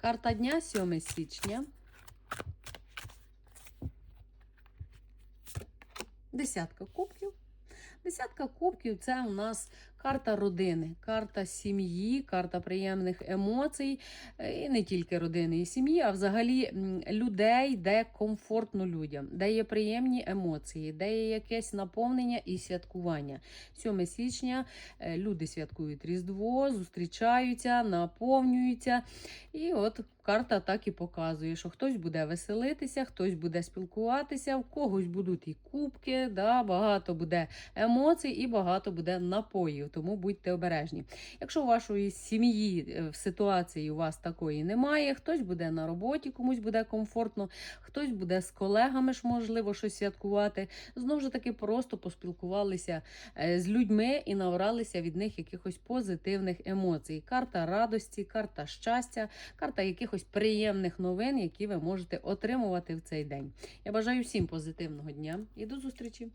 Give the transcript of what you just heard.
Карта дня 7 січня. Десятка кубків. Десятка кубків це у нас карта родини, карта сім'ї, карта приємних емоцій. Е, І не тільки родини і сім'ї, а взагалі людей, де комфортно людям, де є приємні емоції, де є якесь наповнення і святкування. 7 січня е, люди святкують Різдво, зустрічаються, наповнюються. І от карта так і показує, що хтось буде веселитися, хтось буде спілкуватися, в когось будуть і кубки, да, багато буде емоцій і багато буде напоїв. Тому будьте обережні. Якщо у вашої сім'ї е, в ситуації у вас такої немає, хтось буде на роботі, комусь буде комфортно, хтось буде з колегами ж можливо щось святкувати. Знову ж таки, просто поспілкувалися е, з людьми і набралися від них якихось позитивних емоцій. Карта радості, карта щастя, карта якихось приємних новин, які ви можете отримувати в цей день. Я бажаю всім позитивного дня і до зустрічі!